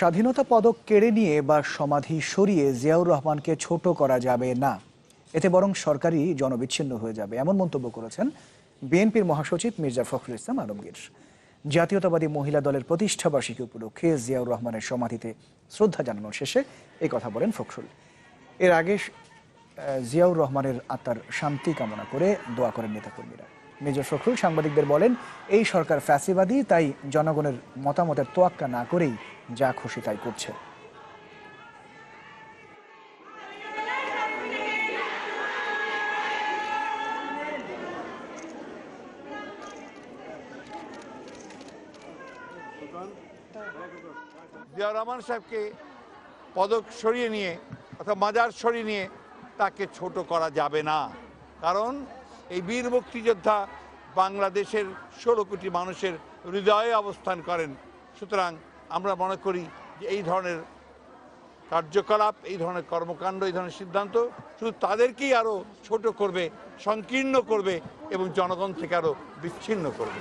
স্বাধীনতা পদক কেড়ে নিয়ে বা সমাধি সরিয়ে জিয়াউর রহমানকে ছোট করা যাবে না। এতে বরং সরকারই জনবিচ্ছিন্ন হয়ে যাবে, এমন মন্তব্য করেছেন বিএনপির মহাসচিব মির্জা ফখরুল ইসলাম আলমগীর। জাতীয়তাবাদী মহিলা দলের প্রতিষ্ঠা বার্ষিকী উপলক্ষে জিয়াউর রহমানের সমাধিতে শ্রদ্ধা জানানোর শেষে এই কথা বলেন ফখরুল। এর আগে জিয়াউর রহমানের আত্মার শান্তি কামনা করে দোয়া করেন নেতাকর্মীরা। মেজর ফখরুল সাংবাদিকদের বলেন, এই সরকার ফ্যাসিবাদী, তাই জনগণের মতামতের তোয়াক্কা না করেই যা খুশি তাই করছে। রহমান সাহেবকে পদক সরিয়ে নিয়ে অর্থাৎ মাজার সরিয়ে নিয়ে তাকে ছোট করা যাবে না। কারণ এই বীর মুক্তিযোদ্ধা বাংলাদেশের ষোলো কোটি মানুষের হৃদয়ে অবস্থান করেন। সুতরাং আমরা মনে করি যে এই ধরনের কার্যকলাপ, এই ধরনের কর্মকাণ্ড, এই ধরনের সিদ্ধান্ত শুধু তাদেরকেই আরও ছোট করবে, সংকীর্ণ করবে এবং জনগণ থেকে আরও বিচ্ছিন্ন করবে।